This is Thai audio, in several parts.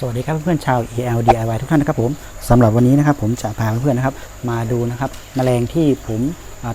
สวัสดีครับเพื่อนชาว EL DIY ทุกท่านนะครับผมสำหรับวันนี้นะครับผมจะพาเพื่อนๆนะครับ มาดูนะครับแมลงที่ผม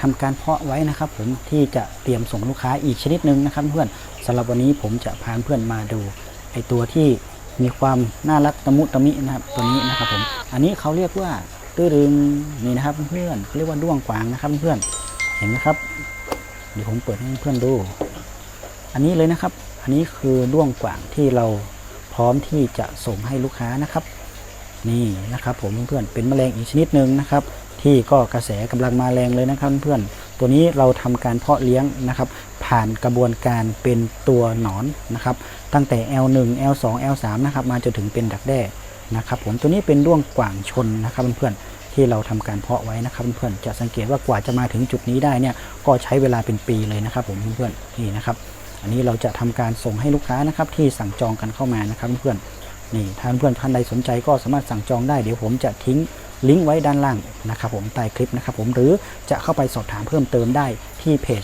ทำาการเพาะไว้นะครับ ผมที่จะเตรียมส่งลูกค้าอีกชนิดหนึ่งนะครับ เพื่อนสำหรับวันนี้ผมจะพาเพื่อนมาดูไอตัวที่มีความน่ารักตะมุตะมินะครับตัวนี้นะครับผมอันนี้เขาเรียกว่าตื้อรึงนี่นะครับเพื่อนเขาเรียกว่าด้วงกวางนะครับเพื่อนเห็นไหมครับเดี๋ยวผมเปิดให้เพื่อนดู อันนี้เลยนะครับ อันนี้คือด้วงกวางที่เรา ร้อมที่จะส่งให้ลูกค้านะครับ นี่นะครับ ผมเพื่อนๆเป็นแมลงอีกชนิดหนึ่งนะครับ ที่ก็กระแสกำลังมาแรงเลยนะครับเพื่อนๆตัวนี้เราทำการเพาะเลี้ยงนะครับ ผ่านกระบวนการเป็นตัวหนอนนะครับ ตั้งแต่ L1 L2 L3 นะครับ มาจนถึงเป็นดักแด้นะครับ ผมตัวนี้เป็นด้วงกว่างชนนะครับเพื่อนๆที่เราทำการเพาะไว้นะครับเพื่อนๆจะสังเกตว่ากว่าจะมาถึงจุดนี้ได้เนี่ยก็ใช้เวลาเป็นปีเลยนะครับ ผมเพื่อนๆนี่นะครับ อันนี้เราจะทำการส่งให้ลูกค้านะครับที่สั่งจองกันเข้ามานะครับเพื่อนนี่ถ้าเพื่อนท่านใดสนใจก็สามารถสั่งจองได้เดี๋ยวผมจะทิ้งลิงก์ไว้ด้านล่างนะครับผมใต้คลิปนะครับผมหรือจะเข้าไปสอบถามเพิ่มเติมได้ที่เพจ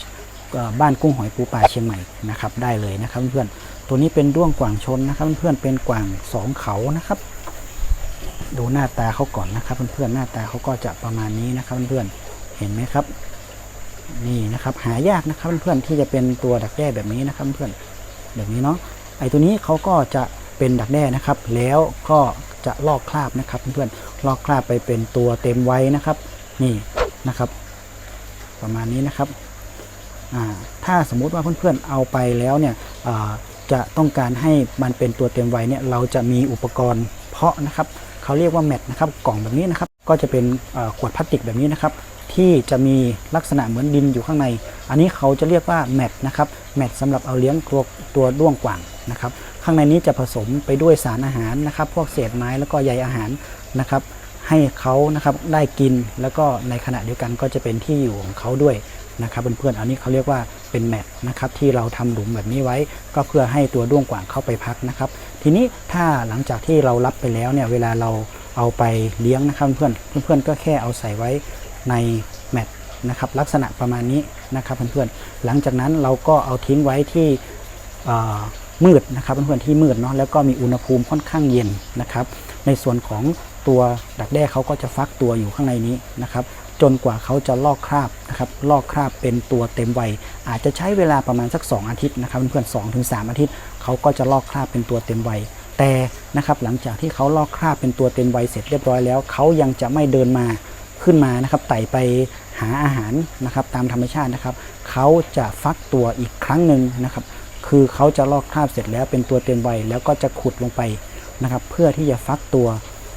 บ้านกุ้งหอยปูปลาเชียงใหม่นะครับได้เลยนะครับเพื่อนตัวนี้เป็นด้วงกว่างชนนะครับเพื่อนเป็นกว่างสองเขานะครับ ดูหน้าตาเขาก่อนนะครับเพื่อนๆหน้าตาเขาก็จะประมาณนี้นะครับเพื่อนๆเห็นไหมครับ นี่นะครับหายากนะครับเพื่อนๆที่จะเป็นตัวดักแด้แบบนี้นะครับเพื่อนแบบนี้เนาะไอตัวนี้เขาก็จะเป็นดักแด้นะครับ แล้วก็จะลอกคราบนะครับเพื่อนๆลอกคราบไปเป็นตัวเต็มไว้นะครับ นี่นะครับ ประมาณนี้นะครับถ้าสมมุติว่าเพื่อนๆเอาไปแล้วเนี่ยจะต้องการให้มันเป็นตัวเต็มไว้เนี่ยเราจะมีอุปกรณ์เพาะนะครับเขาเรียกว่าแมทนะครับกล่องแบบนี้นะครับ ก็จะเป็นขวดพลาสติกแบบนี้นะครับ ที่จะมีลักษณะเหมือนดินอยู่ข้างใน อันนี้เขาจะเรียกว่าแมทนะครับแมทสำหรับเอาเลี้ยงตัวตัวด้วงกว่างนะครับ ข้างในนี้จะผสมไปด้วยสารอาหารนะครับ พวกเศษไม้แล้วก็ใยอาหารนะครับ ให้เขานะครับได้กินแล้วก็ในขณะเดียวกันก็จะเป็นที่อยู่ของเขาด้วยนะครับเพื่อนๆอันนี้เขาเรียกว่าเป็นแมทนะครับที่เราทำหลุมแบบนี้ไว้ ก็เพื่อให้ตัวด้วงกว่างเข้าไปพักนะครับ ทีนี้ถ้าหลังจากที่เรารับไปแล้วเนี่ยเวลาเราเอาไปเลี้ยงนะครับเพื่อนเพื่อนๆก็แค่เอาใส่ไว้ ในแมตนะครับลักษณะประมาณนี้นะครับเพื่อนๆหลังจากนั้นเราก็เอาทิ้งไว้ที่มืดนะครับเพื่อนๆที่มืดเนาะแล้วก็มีอุณหภูมิค่อนข้างเย็นนะครับ ในส่วนของตัวดักแด้เขาก็จะฟักตัวอยู่ข้างในนี้นะครับจนกว่าเขาจะลอกคราบนะครับลอกคราบเป็นตัวเต็มวัยอาจจะใช้เวลาประมาณสัก 2 อาทิตย์นะครับเพื่อนๆสองถึงสามอาทิตย์เขาก็จะลอกคราบเป็นตัวเต็มวัยแต่นะครับหลังจากที่เขาลอกคราบเป็นตัวเต็มวัยเสร็จเรียบร้อยแล้วเขายังจะไม่เดินมา ขึ้นมานะครับไต่ไปหาอาหารนะครับตามธรรมชาตินะครับเขาจะฟักตัวอีกครั้งหนึ่งนะครับคือเขาจะลอกคราบเสร็จแล้วเป็นตัวเต็มวัยแล้วก็จะขุดลงไปนะครับเพื่อที่จะฟักตัว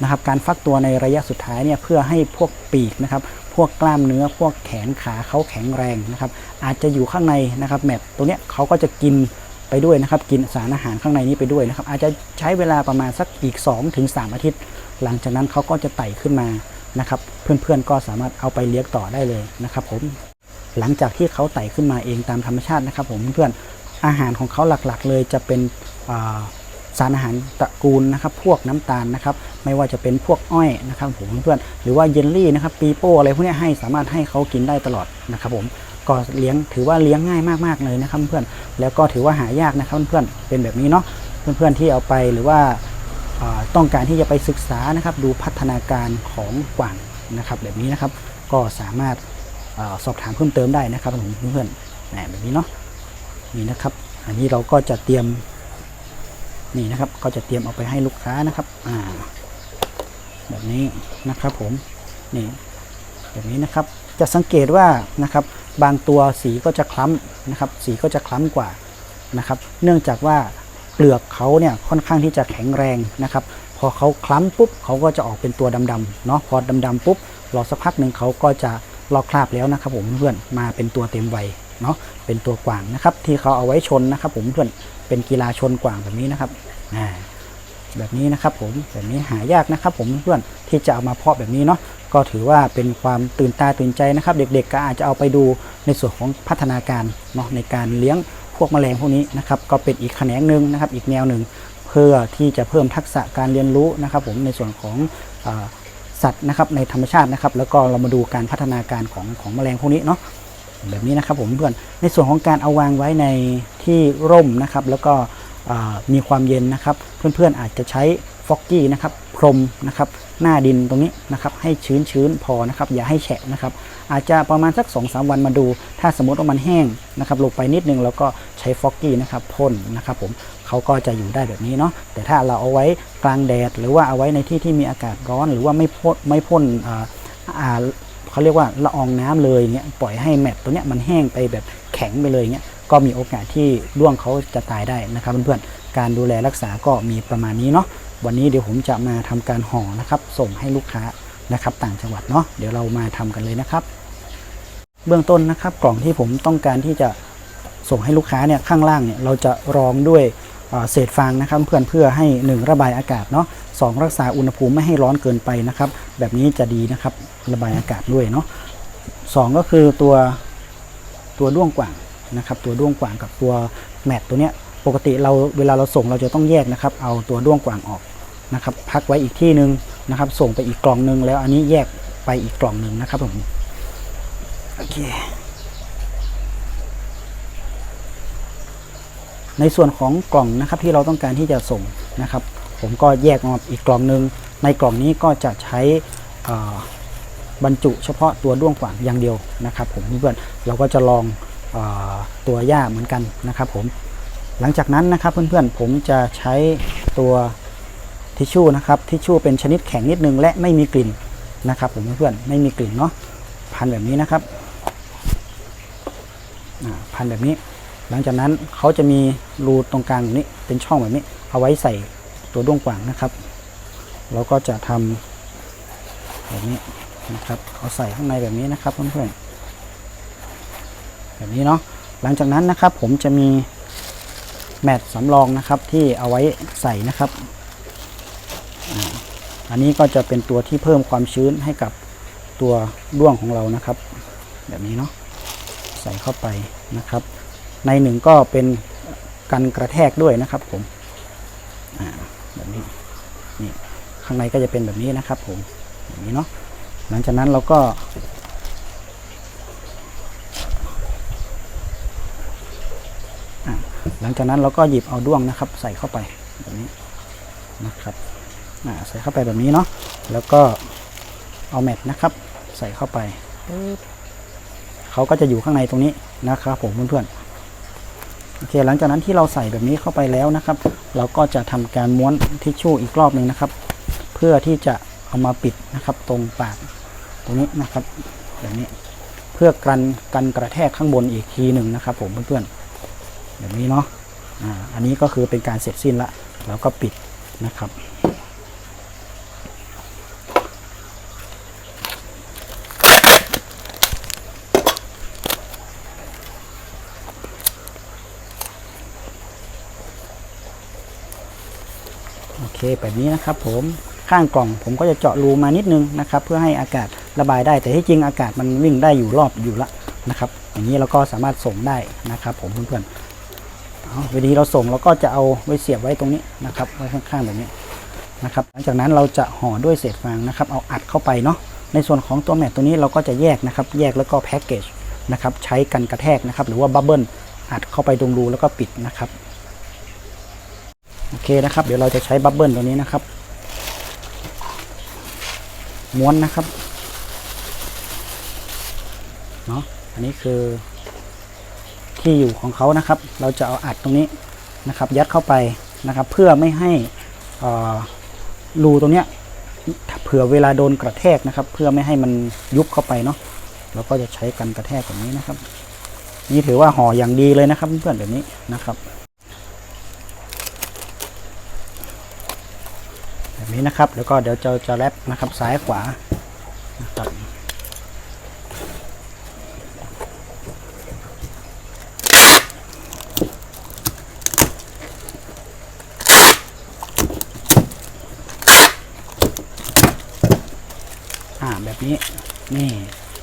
นะครับการฟักตัวในระยะสุดท้ายเนี่ยเพื่อให้พวกปีกนะครับพวกกล้ามเนื้อพวกแขนขาเขาแข็งแรงนะครับอาจจะอยู่ข้างในนะครับแมทตัวเนี้ยเขาก็จะกินไปด้วยนะครับกินสารอาหารข้างในนี้ไปด้วยนะครับอาจจะใช้เวลาประมาณสักอีก 2-3ถึง3อาทิตย์ หลังจากนั้นเขาก็จะไต่ขึ้นมา นะครับ เพื่อนๆก็สามารถเอาไปเลี้ยงต่อได้เลยนะครับผมหลังจากที่เขาไต่ขึ้นมาเองตามธรรมชาตินะครับ ผมเพื่อนๆอาหารของเขาหลักๆ เลยจะเป็นาสารอาหารตระกูลนะครับ พวกน้ำตาลนะครับ ไม่ว่าจะเป็นพวกอ้อยนะครับผมเพื่อนหรือว่าเยลลี่นะครับปีโป้อะไรพวกนี้ให้สามารถให้เขากินได้ตลอดนะครับ ผมก็เลี้ยงถือว่าเลี้ยงง่ายมากๆเลยนะครับเพื่อนแล้วก็ถือว่าหายากนะครับเพื่อนเป็นแบบนี้เนาะเพื่อนๆที่เอาไปหรือว่า ต้องการที่จะไปศึกษานะครับดูพัฒนาการของกวางนะครับแบบนี้นะครับก็สามารถอสอบถามเพิ่มเติมได้นะครับผมเพื่อนๆนแบบนี้เนาะนี่นะครับ อันนี้เราก็จะเตรียมนี่นะครับก็จะเตรียมเอาไปให้ลูกค้านะครับอ่าแบบนี้นะครับผมนี่แบบนี้นะครับจะสังเกตว่านะครับบางตัวสีก็จะคล้ำนะครับสีก็จะคล้ำกว่านะครับ เนื่องจากว่า เปลือกเขาเนี่ยค่อนข้างที่จะแข็งแรงนะครับ พอเขาคล้ำปุ๊บเขาก็จะออกเป็นตัวดำๆเนาะพอดำๆปุ๊บรอสักพักหนึ่งเขาก็จะลอกคราบแล้วนะครับผมเพื่อนมาเป็นตัวเต็มวัยเนาะเป็นตัวกว่างนะครับ ที่เขาเอาไว้ชนนะครับ ผมเพื่อนเป็นกีฬาชนกว่างแบบนี้นะครับอ่าแบบนี้นะครับผมแบบนี้หายากนะครับ ผมเพื่อนที่จะเอามาเพาะแบบนี้เนาะก็ถือว่าเป็นความตื่นตาตื่นใจนะครับ เด็กๆก็อาจจะเอาไปดูในส่วนของพัฒนาการเนาะในการเลี้ยง พวกแมลงพวกนี้นะครับก็เป็นอีกแขนงหนึ่งนะครับ อีกแนวหนึ่งเพื่อที่จะเพิ่มทักษะการเรียนรู้นะครับ ผมในส่วนของอสัตว์นะครับในธรรมชาตินะครับ แล้วก็เรามาดูการพัฒนาการของของแมลงพวกนี้เนาะแบบนี้นะครับผมเพื่อนในส่วนของการเอาวางไว้ในที่ร่มนะครับ แล้วก็ มีความเย็นนะครับ เพื่อนๆอาจจะใช้ฟอกกี้นะครับพรมนะครับหน้าดินตรงนี้นะครับให้ชื้นๆพอนะครับอย่าให้แฉะนะครับอาจจะประมาณสัก2อสวันมาดู ถ้าสมมติว่ามันแห้งนะครับลงไปนิดนึงแล้วก็ใช้ฟอกกี้นะครับพ่นนะครับผมเขาก็จะอยู่ได้แบบนี้เนาะแต่ถ้าเราเอาไว้กลางแดด หรือว่าเอาไว้ในที่ที่มีอากาศร้อน หรือว่าไม่พ่นไม่พ่นเขาเรียกว่าละอองน้ำเลยเงี้ยปล่อยให้แมตตัวเนี้ยมันแห้งไปแบบแข็งไปเลยเงี้ย ก็มีโอกาสที่ด้วงเขาจะตายได้นะครับเพื่อนๆ การดูแลรักษาก็มีประมาณนี้เนาะ วันนี้เดี๋ยวผมจะมาทำการห่อนะครับ ส่งให้ลูกค้านะครับ ต่างจังหวัดเนาะ เดี๋ยวเรามาทำกันเลยนะครับ เบื้องต้นนะครับกล่องที่ผมต้องการที่จะส่งให้ลูกค้าเนี่ยข้างล่างเนี่ยเราจะรองด้วยเศษฟางนะครับเพื่อนเพื่อให้ 1 ระบายอากาศเนาะสองรักษาอุณหภูมิไม่ให้ร้อนเกินไปนะครับ แบบนี้จะดีนะครับระบายอากาศด้วยเนาะสองก็คือตัวตัวด้วงกว่าง นะครับตัวด้วงกว่างกับตัวแมตตัวเนี้ยปกติเราเวลาเราส่งเราจะต้องแยกนะครับ เอาตัวด้วงกว่างออกนะครับ พักไว้อีกที่หนึ่งนะครับ ส่งไปอีกกล่องหนึ่งแล้วอันนี้แยกไปอีกกล่องหนึ่งนะครับผมโอเคในส่วนของกล่องนะครับที่เราต้องการที่จะส่งนะครับ ผมก็แยกออกอีกกล่องหนึ่งในกล่องนี้ก็จะใช้บรรจุเฉพาะตัวด้วงกว่างอย่างเดียวนะครับ ผมเพื่อนเราก็จะลอง ตัวหญ้าเหมือนกันนะครับผมหลังจากนั้นนะครับเพื่อนๆผมจะใช้ตัวทิชชู่นะครับทิชชู่เป็นชนิดแข็งนิดนึงและไม่มีกลิ่นนะครับผมเพื่อนๆไม่มีกลิ่นเนาะพันแบบนี้นะครับพันแบบนี้ หลังจากนั้นเขาจะมีรูตรงกลางแบบนี้เป็นช่องแบบนี้ เอาไว้ใส่ตัวด้วงกว่างนะครับเราก็จะทำแบบนี้นะครับ เอาใส่ข้างในแบบนี้นะครับเพื่อนๆ แบบนี้เนาะหลังจากนั้นนะครับผมจะมีแมตสำรองนะครับที่เอาไว้ใส่นะครับอันนี้ก็จะเป็นตัวที่เพิ่มความชื้นให้กับตัวด้วงของเรานะครับ แบบนี้เนาะใส่เข้าไปนะครับ ในหนึ่งก็เป็นกันกระแทกด้วยนะครับผมแบบนี้นี่ข้างในก็จะเป็นแบบนี้นะครับผมแบบนี้เนาะหลังจากนั้นเราก็อ่าห ลังจากนั้นเราก็หยิบเอาด้วงนะครับ ใส่เข้าไปแบบนี้นะครับใส่เข้าไปแบบนี้เนาะแล้วก็เอาแมทนะครับ ใส่เข้าไปเขาก็จะอยู่ข้างในตรงนี้นะครับผมเพื่อนๆโอเคหลังจากนั้นที่เราใส่แบบนี้เข้าไปแล้วนะครับ เราก็จะทำการม้วนทิชชู่อีกรอบหนึ่งนะครับ เพื่อที่จะเอามาปิดนะครับ ตรงปากตรงนี้นะครับแบบนี้เพื่อกันกันกระแทกข้างบนอีกทีหนึ่งนะครับ ผมเพื่อนๆแบบนี้เนาะ อันนี้ก็คือเป็นการเสร็จสิ้นละแล้วก็ปิดนะครับโอเคแบบนี้นะครับผมข้างกล่องผมก็จะเจาะรูมานิดนึงนะครับ เพื่อให้อากาศระบายได้แต่ที่จริงอากาศมันวิ่งได้อยู่รอบอยู่ละนะครับ อย่างนี้เราก็สามารถส่งได้นะครับ ผมเพื่อนๆ เวิธีเราส่งเราก็จะเอาไว้เสียบไว้ตรงนี้นะครับไว้ข้างๆแบบนี้นะครับ หลังจากนั้นเราจะห่อด้วยเศษฟางนะครับ เอาอัดเข้าไปเนาะในส่วนของตัวแมตตัวนี้เราก็จะแยกนะครับ แยกแล้วก็แพ็กเกจนะครับ ใช้กันกระแทกนะครับ หรือว่าบับเบิลอัดเข้าไปตรงรูแล้วก็ปิดนะครับโอเคนะครับ เดี๋ยวเราจะใช้บับเบิลตัวนี้นะครับ ม้วนนะครับเนาะอันนี้คือ ที่อยู่ของเขานะครับ เราจะเอาอัดตรงนี้นะครับ ยัดเข้าไปนะครับ เพื่อไม่ให้รูตรงเนี้ยเผื่อเวลาโดนกระแทกนะครับ เพื่อไม่ให้มันยุบเข้าไปเนาะเราก็จะใช้กันกระแทกแบบนี้นะครับ นี่ถือว่าห่ออย่างดีเลยนะครับเพื่อนๆแบบนี้นะครับ แบบนี้นะครับแล้วก็เดี๋ยวจะจะแรปนะครับซ้ายขวานะครับ อ่าแบบนี้นี่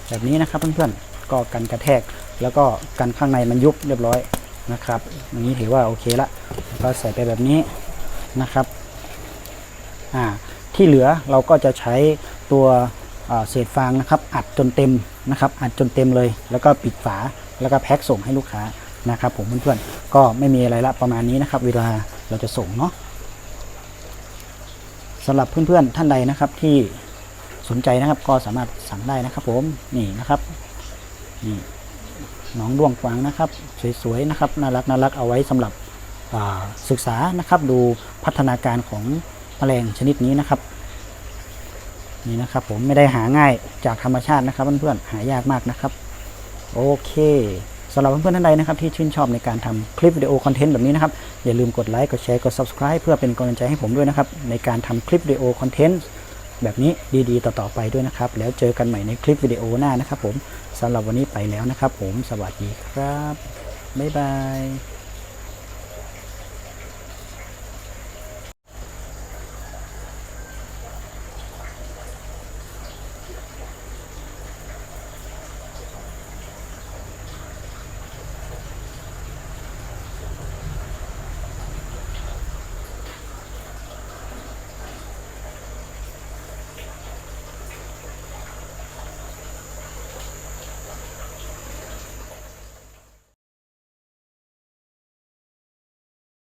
แบบนี้นะครับเพื่อนๆก็กันกระแทกแล้วก็กันข้างในมันยุบเรียบร้อยนะครับอย่างนี้ถือว่าโอเคละก็ใส่ไปแบบนี้นะครับอ่าที่เหลือเราก็จะใช้ตัวเศษฟางนะครับ อัดจนเต็มนะครับ อัดจนเต็มเลย แล้วก็ปิดฝาแล้วก็แพ็คส่งให้ลูกค้านะครับ ผมเพื่อนๆก็ไม่มีอะไรละประมาณนี้นะครับ เวลาเราจะส่งเนาะสำหรับเพื่อนๆท่านใดนะครับที่ สนใจนะครับก็สามารถสั่งได้นะครับ ผมนี่นะครับนี่น้องด้วงกวางนะครับ สวยๆนะครับน่ารักน่ารักเอาไว้สำหรับศึกษานะครับ ดูพัฒนาการของแมลงชนิดนี้นะครับนี่นะครับ ผมไม่ได้หาง่ายจากธรรมชาตินะครับเพื่อนๆหายากมากนะครับ โอเคสำหรับเพื่อนๆท่านใดนะครับที่ชื่นชอบในการทำคลิปวิดีโอคอนเทนต์แบบนี้นะครับ อย่าลืมกดไลค์กดแชร์กด subscribe เพื่อเป็นกำลังใจให้ผมด้วยนะครับ ในการทำคลิปวิดีโอคอนเทนต์ แบบนี้ดีๆ ต่อๆไปด้วยนะครับ แล้วเจอกันใหม่ในคลิปวิดีโอหน้านะครับผมสำหรับวันนี้ไปแล้วนะครับผมสวัสดีครับ บ๊ายบาย